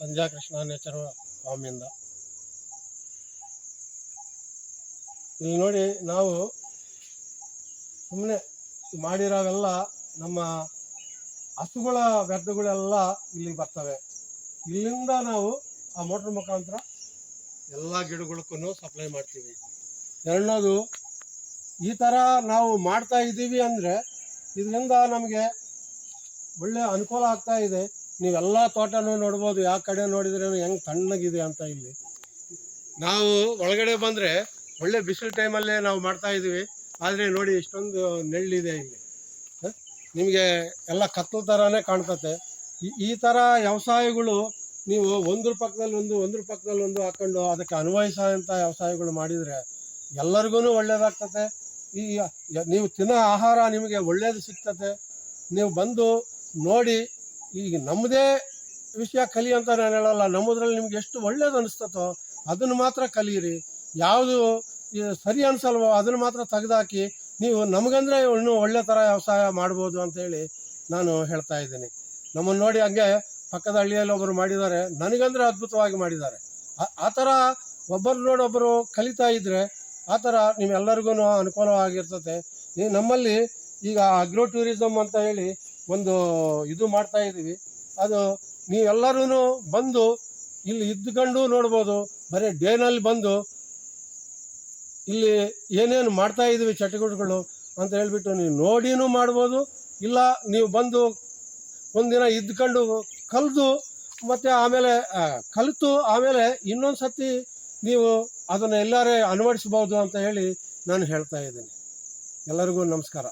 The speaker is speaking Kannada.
ಸಂಧ್ಯಾ ಕೃಷ್ಣ ನೇಚರ್ ಫಾರ್ಮಿಂದ ಇಲ್ಲಿ ನೋಡಿ ನಾವು ಸುಮ್ಮನೆ ಮಾಡಿರೋವೆಲ್ಲ ನಮ್ಮ ಹಸುಗಳ ವ್ಯರ್ಥಗಳೆಲ್ಲ ಇಲ್ಲಿ ಬರ್ತವೆ. ಇಲ್ಲಿಂದ ನಾವು ಆ ಮೋಟ್ರ್ ಮುಖಾಂತರ ಎಲ್ಲ ಗಿಡಗಳಿಗೂ ಸಪ್ಲೈ ಮಾಡ್ತೀವಿ. ಎರಡನೇದು, ಈ ಥರ ನಾವು ಮಾಡ್ತಾ ಇದ್ದೀವಿ ಅಂದರೆ ಇದರಿಂದ ನಮಗೆ ಒಳ್ಳೆ ಅನುಕೂಲ ಆಗ್ತಾ ಇದೆ. ನೀವೆಲ್ಲ ತೋಟನೂ ನೋಡ್ಬೋದು, ಯಾವ ಕಡೆ ನೋಡಿದ್ರೆ ಹೆಂಗೆ ತಣ್ಣಗಿದೆ ಅಂತ ಇಲ್ಲಿ. ನಾವು ಒಳಗಡೆ ಬಂದರೆ ಒಳ್ಳೆ ಬಿಸಿಲು ಟೈಮಲ್ಲೇ ನಾವು ಮಾಡ್ತಾ ಇದೀವಿ ಆದರೆ ನೋಡಿ ಇಷ್ಟೊಂದು ನೆಳ್ಳಿದೆ ಇಲ್ಲಿ. ನಿಮ್ಗೆ ಎಲ್ಲ ಕತ್ತಲು ಥರನೇ ಕಾಣ್ತತೆ. ಈ- ತರ ವ್ಯವಸಾಯಗಳು ನೀವು ಒಂದ್ರ ಪಕ್ಕದಲ್ಲಿ ಒಂದು, ಒಂದ್ರ ಪಕ್ಕದಲ್ಲಿ ಒಂದು ಹಾಕೊಂಡು ಅದಕ್ಕೆ ಅನ್ವಯಿಸೋಂಥ ವ್ಯವಸಾಯಗಳು ಮಾಡಿದರೆ ಎಲ್ಲರಿಗೂ ಒಳ್ಳೇದಾಗ್ತತೆ. ಈ, ನೀವು ತಿನ್ನೋ ಆಹಾರ ನಿಮಗೆ ಒಳ್ಳೇದು ಸಿಗ್ತತೆ. ನೀವು ಬಂದು ನೋಡಿ ಈಗ ನಮ್ಮದೇ ವಿಷಯ ಕಲಿ ಅಂತ ನಾನು ಹೇಳಲ್ಲ. ನಮ್ಮದ್ರಲ್ಲಿ ನಿಮ್ಗೆ ಎಷ್ಟು ಒಳ್ಳೇದು ಅನಿಸ್ತತೋ ಅದನ್ನು ಮಾತ್ರ ಕಲಿಯಿರಿ ಯಾವುದು ಸರಿ ಅನ್ಸಲ್ವೋ ಅದನ್ನು ಮಾತ್ರ ತೆಗೆದಾಕಿ ನೀವು ನಮಗಂದ್ರೆ ಇನ್ನೂ ಒಳ್ಳೆ ಥರ ವ್ಯವಸಾಯ ಮಾಡ್ಬೋದು ಅಂತೇಳಿ ನಾನು ಹೇಳ್ತಾ ಇದ್ದೀನಿ. ನಮ್ಮನ್ನು ನೋಡಿ ಹಂಗೆ ಪಕ್ಕದ ಹಳ್ಳಿಯಲ್ಲಿ ಒಬ್ಬರು ಮಾಡಿದ್ದಾರೆ. ನನಗಂದ್ರೆ ಅದ್ಭುತವಾಗಿ ಮಾಡಿದ್ದಾರೆ. ಆ ಥರ ಒಬ್ಬರು ನೋಡೊಬ್ಬರು ಕಲಿತಾ ಇದ್ದರೆ ಆ ಥರ ನಿಮ್ಮೆಲ್ಲರಿಗೂ ಅನುಕೂಲವಾಗಿರ್ತದೆ ನೀವು ನಮ್ಮಲ್ಲಿ ಈಗ ಅಗ್ರೋ ಟೂರಿಸಮ್ ಅಂತ ಹೇಳಿ ಒಂದು ಇದು ಮಾಡ್ತಾ ಇದ್ದೀವಿ. ಅದು ನೀವೆಲ್ಲರೂ ಬಂದು ಇಲ್ಲಿ ಇದ್ದುಕೊಂಡು ನೋಡ್ಬೋದು. ಬರೀ ಡೇನಲ್ಲಿ ಬಂದು ಇಲ್ಲಿ ಏನೇನು ಮಾಡ್ತಾ ಇದ್ದೀವಿ ಚಟುವಟಿಕೆಗಳು ಅಂತ ಹೇಳ್ಬಿಟ್ಟು ನೀವು ನೋಡಿನೂ ಮಾಡ್ಬೋದು. ಇಲ್ಲ ನೀವು ಬಂದು ಒಂದಿನ ಇದ್ಕೊಂಡು ಕಲಿತು ಮತ್ತು ಆಮೇಲೆ ಕಲಿತು ಆಮೇಲೆ ಇನ್ನೊಂದು ಸತಿ ನೀವು ಅದನ್ನು ಎಲ್ಲರೇ ಅನ್ವಡಿಸ್ಬೋದು ಅಂತ ಹೇಳಿ ನಾನು ಹೇಳ್ತಾ ಇದ್ದೀನಿ. ಎಲ್ಲರಿಗೂ ನಮಸ್ಕಾರ.